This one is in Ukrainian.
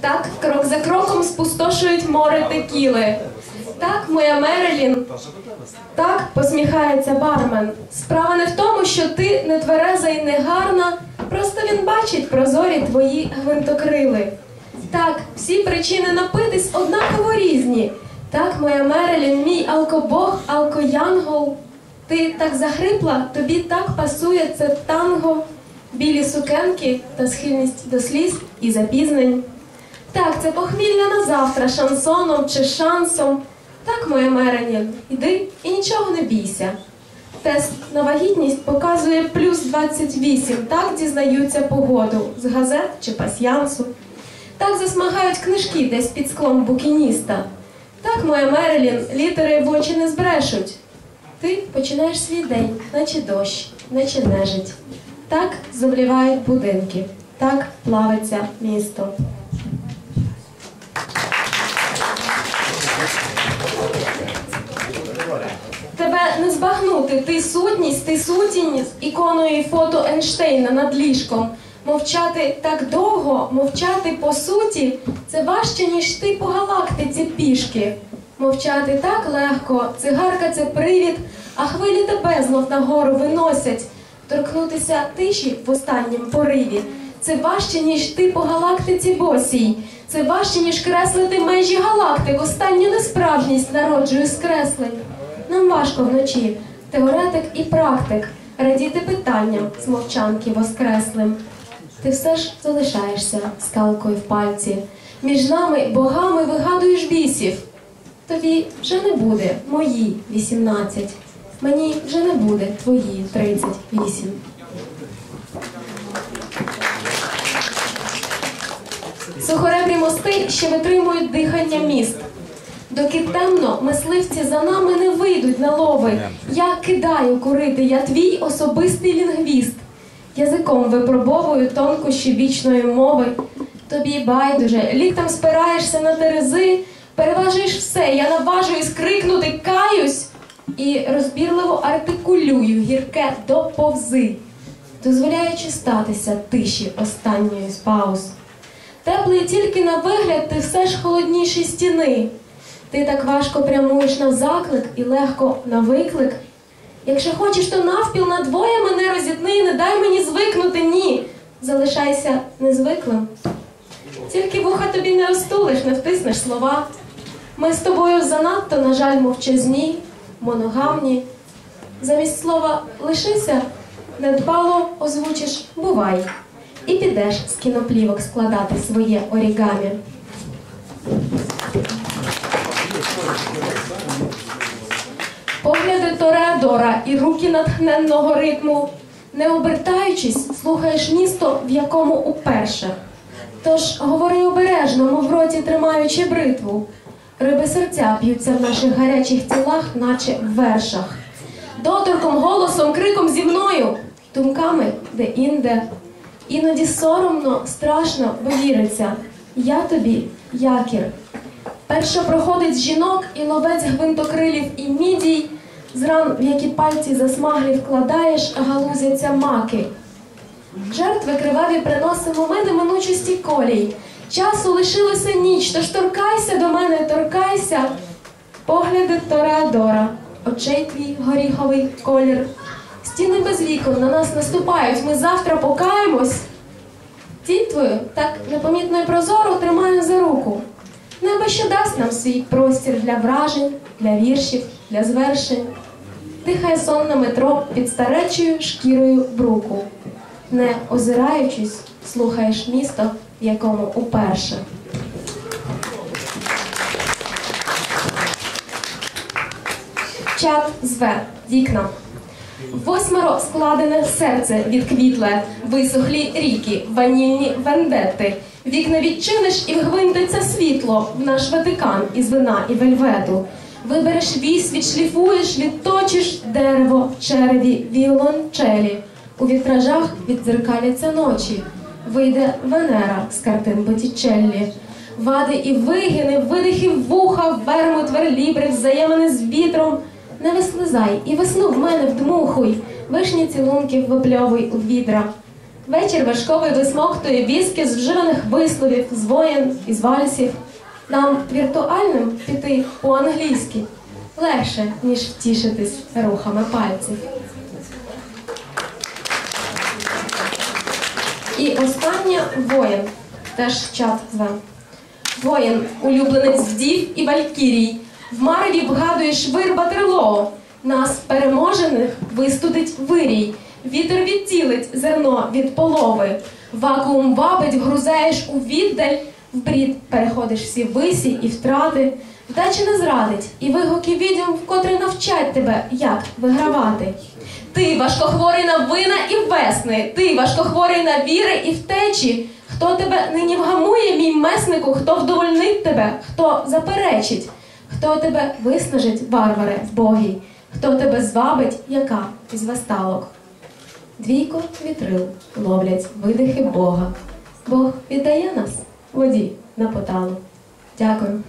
Так, крок за кроком спустошують море текіли. Так, моя Мерелін. Так, посміхається бармен. Справа не в тому, що ти не твереза і не гарна. Просто він бачить прозорі твої гвинтокрили. Так, всі причини напитись однаково різні. Так, моя Мерелін, мій алкобог, алкоянгол. Ти так захрипла, тобі так пасує це танго, білі сукенки та схильність до сліз і запізнень. Так, це похмілля на завтра шансоном чи шансом. Так, моя Мерелін, іди і нічого не бійся. Тест на вагітність показує плюс 28. Так дізнаються погоду з газет чи пасьянсу. Так засмагають книжки десь під склом букініста. Так, моя Мерелін, літери в очі не збрешуть. Ти починаєш свій день, наче дощ, наче нежить. Так завлівають будинки, так плавиться місто. Тебе не збагнути, ти сутність, ти сутінь з іконою фото Ейнштейна над ліжком. Мовчати так довго, мовчати по суті, це важче, ніж ти по галактиці пішки. Мовчати так легко, цигарка це привід, а хвилі тебе знов нагору виносять. Торкнутися тиші в останнім пориві. Це важче, ніж ти по галактиці босій. Це важче, ніж креслити межі галактик. Останню несправжність народжую з. Нам важко вночі, теоретик і практик, радіти питанням з мовчанки воскреслим. Ти все ж залишаєшся скалкою в пальці. Між нами, богами, вигадуєш бісів. Тобі вже не буде мої 18. Мені вже не буде твої 38. Сухоребрі мости ще витримують дихання міст. Доки темно, мисливці за нами не вийдуть на лови. Я кидаю курити, я твій особистий лінгвіст. Язиком випробовую тонкощі вічної мови. Тобі байдуже, ліктем спираєшся на терези, переважуєш все, я наважуюсь крикнути каюсь і розбірливо артикулюю гірке доповзи, дозволяючи статися тиші останньої з пауз. Теплий тільки на вигляд, ти все ж холодніші стіни. Ти так важко прямуєш на заклик і легко на виклик. Якщо хочеш, то навпіл на двоє мене розітни, не дай мені звикнути, ні. Залишайся незвиклим. Тільки вуха тобі не розтулиш, не втиснеш слова. Ми з тобою занадто, на жаль, мовчазні, моногамні. Замість слова лишися, недбало озвучиш бувай. І підеш з кіноплівок складати своє орігамі. Погляди Тореадора і руки натхненного ритму. Не обертаючись, слухаєш місто, в якому уперше. Тож говори обережно, мов в роті тримаючи бритву. Риби серця б'ються в наших гарячих тілах, наче в вершах. Доторком, голосом, криком зі мною, думками де-інде. Іноді соромно, страшно, бо віриться. Я тобі якір. Перша проходить жінок і ловець гвинтокрилів і мідій, з ран, в які пальці засмаглі вкладаєш, галузяться маки. Жертви криваві приносимо ми неминучості колій. Часу лишилося ніч, тож торкайся до мене, торкайся. Погляди Тореадора, очей твій горіховий колір. Стіни без вікон на нас наступають, ми завтра покаємось. Тінь твою так непомітно і прозоро тримаю за руку. Небо ще дасть нам свій простір для вражень, для віршів, для звершень. Дихає сон на метро під старечою шкірою бруку. Не озираючись, слухаєш місто, якому уперше. Чат зве вікна. Восьмеро складене серце відквітле, висохлі ріки, ванільні вендети. Вікна відчиниш і вгвинтиться світло в наш Ватикан із вина і вельвету. Вибереш вісь, відшліфуєш, відточиш дерево в череві віолончелі. У вітражах віддзеркаляться ночі. Вийде Венера з картин Боттічеллі. Вади і вигини, видихи вуха, вермут, верлібри, взаємини з вітром. Не вислизай і весну в мене вдмухуй, вишні цілунків випльовуй у відра. Вечір важковий висмоктує віски з вживаних висловів, з воєн і з вальсів. Нам віртуальним піти по-англійськи легше, ніж втішитись рухами пальців. І останнє воїн, теж чат зве. Воїн, улюбленець вдів і валькірій, в мареві вгадуєш вир Батрилоо. Нас переможених вистудить вирій, вітер відтілить зерно від полови, вакуум вабить, грузаєш у віддаль, в брід переходиш всі висі і втрати, вдача не зрадить, і вигуки відьом вкотре навчать тебе, як вигравати. Ти важкохворий на вина і весни, ти важкохворий на віри і втечі. Хто тебе нині вгамує, мій меснику, хто вдовольнить тебе, хто заперечить, хто тебе виснажить, варваре, вбогій, хто тебе звабить, яка із весталок. Двійко вітрил ловлять видихи Бога. Бог віддає нас воді на поталу. Дякую.